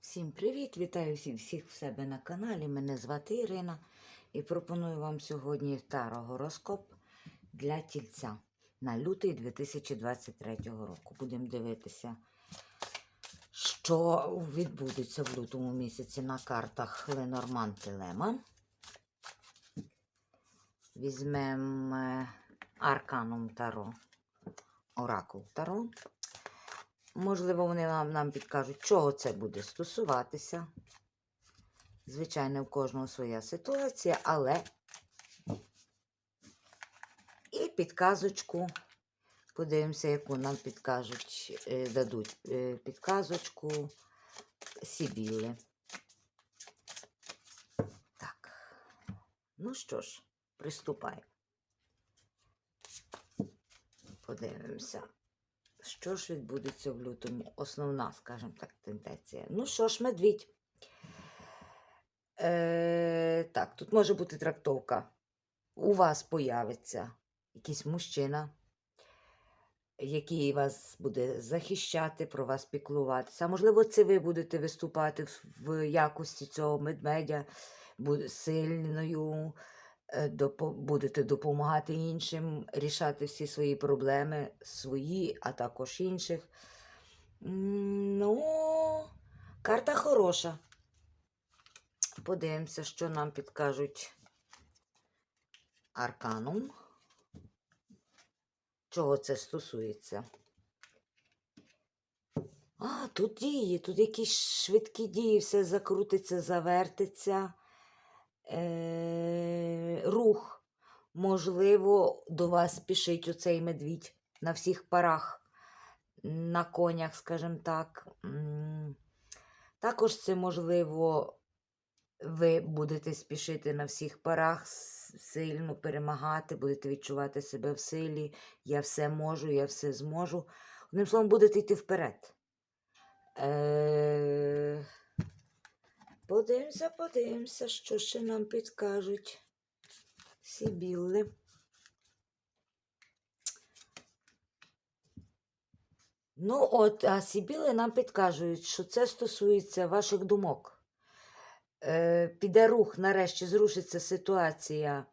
Всім привіт! Вітаю всіх, всіх в себе на каналі. Мене звати Ірина і пропоную вам сьогодні тарогороскоп для тільця на лютий 2023 року. Будемо дивитися, що відбудеться в лютому місяці на картах Ленорман Телема. Візьмемо Арканум Таро, Оракул Таро. Можливо, вони нам, нам підкажуть, чого це буде стосуватися. Звичайно, в кожного своя ситуація, але і підказочку. Подивимося, яку нам підкажуть, е, дадуть е, підказочку Сібіли. Так. Ну що ж, приступаємо. Подивимося. Що ж відбудеться в лютому? Основна, скажімо так, тенденція. Ну що ж, медвідь. Е, так, тут може бути трактовка. У вас появиться якийсь мужчина, який вас буде захищати, про вас піклуватися. Можливо, це ви будете виступати в, якості цього медведя, сильною, будете допомагати іншим рішати всі свої проблеми, свої, а також інших. Ну, карта хороша. Подивимося, що нам підкажуть Арканум. Чого це стосується? А, тут дії, тут якісь швидкі дії, все закрутиться, завертиться. Е, рух. Можливо, до вас спішить оцей медвідь на всіх парах, на конях, скажімо так. Також це можливо, ви будете спішити на всіх парах, сильно перемагати, будете відчувати себе в силі. Я все можу, я все зможу. Одним словом, будете йти вперед. Е... Подивимося, подивимося, що ще нам підкажуть. Сібілли. Ну, от, а Сібіли нам підкажуть, що це стосується ваших думок. Е, піде рух, нарешті зрушиться ситуація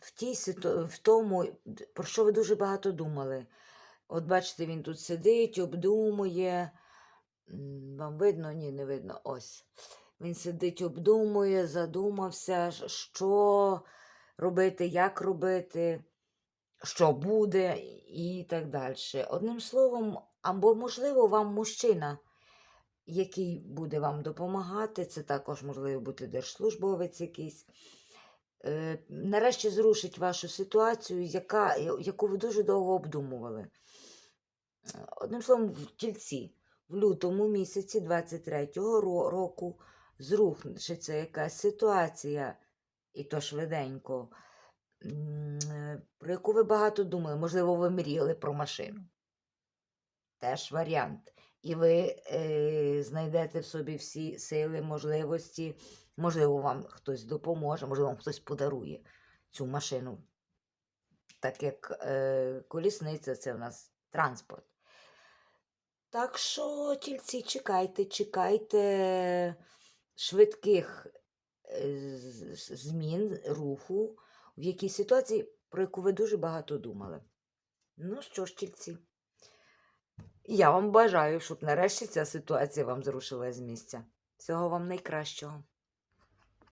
в, тій в тому, про що ви дуже багато думали. От бачите, він тут сидить, обдумує. Вам видно? Ні, не видно. Ось. Він сидить, обдумує, задумався, що робити, як робити, що буде і так далі. Одним словом, або, можливо, вам мужчина, який буде вам допомагати, це також можливо бути держслужбовець якийсь. Е, нарешті зрушить вашу ситуацію, яка, яку ви дуже довго обдумували. Одним словом, в тільці в лютому місяці 23-го ро- року зрушиться якась ситуація, і то швиденько, про яку ви багато думали. Можливо, ви мріяли про машину. Теж варіант. І ви е, знайдете в собі всі сили, можливості. Можливо, вам хтось допоможе, можливо, вам хтось подарує цю машину. Так як е, колісниця це в нас транспорт. Так що, тільці, чекайте, чекайте швидких е, змін руху в якій ситуації, про яку ви дуже багато думали. Ну що ж, тільці, я вам бажаю, щоб нарешті ця ситуація вам зрушила з місця. Всього вам найкращого.